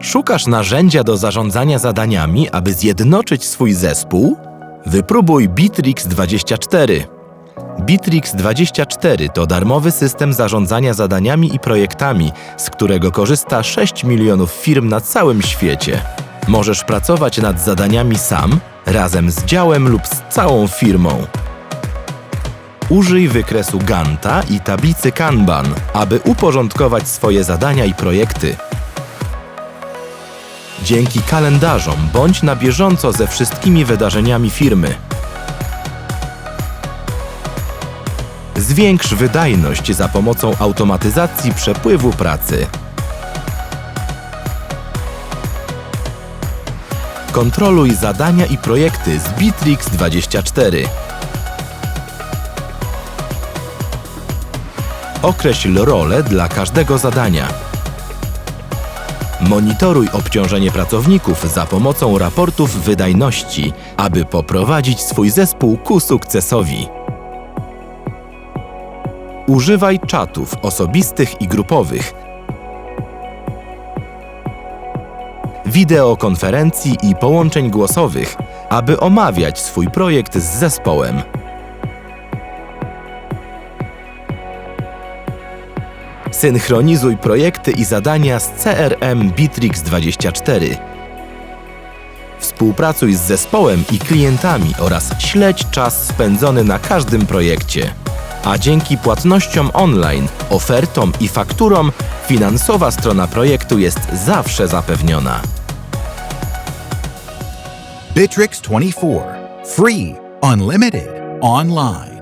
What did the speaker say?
Szukasz narzędzia do zarządzania zadaniami, aby zjednoczyć swój zespół? Wypróbuj Bitrix 24. Bitrix 24 to darmowy system zarządzania zadaniami i projektami, z którego korzysta 6 milionów firm na całym świecie. Możesz pracować nad zadaniami sam, razem z działem lub z całą firmą. Użyj wykresu Ganta i tablicy Kanban, aby uporządkować swoje zadania i projekty. Dzięki kalendarzom bądź na bieżąco ze wszystkimi wydarzeniami firmy. Zwiększ wydajność za pomocą automatyzacji przepływu pracy. Kontroluj zadania i projekty z Bitrix 24. Określ role dla każdego zadania. Monitoruj obciążenie pracowników za pomocą raportów wydajności, aby poprowadzić swój zespół ku sukcesowi. Używaj czatów osobistych i grupowych, wideokonferencji i połączeń głosowych, aby omawiać swój projekt z zespołem. Synchronizuj projekty i zadania z CRM Bitrix 24. Współpracuj z zespołem i klientami oraz śledź czas spędzony na każdym projekcie. A dzięki płatnościom online, ofertom i fakturom, finansowa strona projektu jest zawsze zapewniona. Bitrix 24. Free, unlimited, online.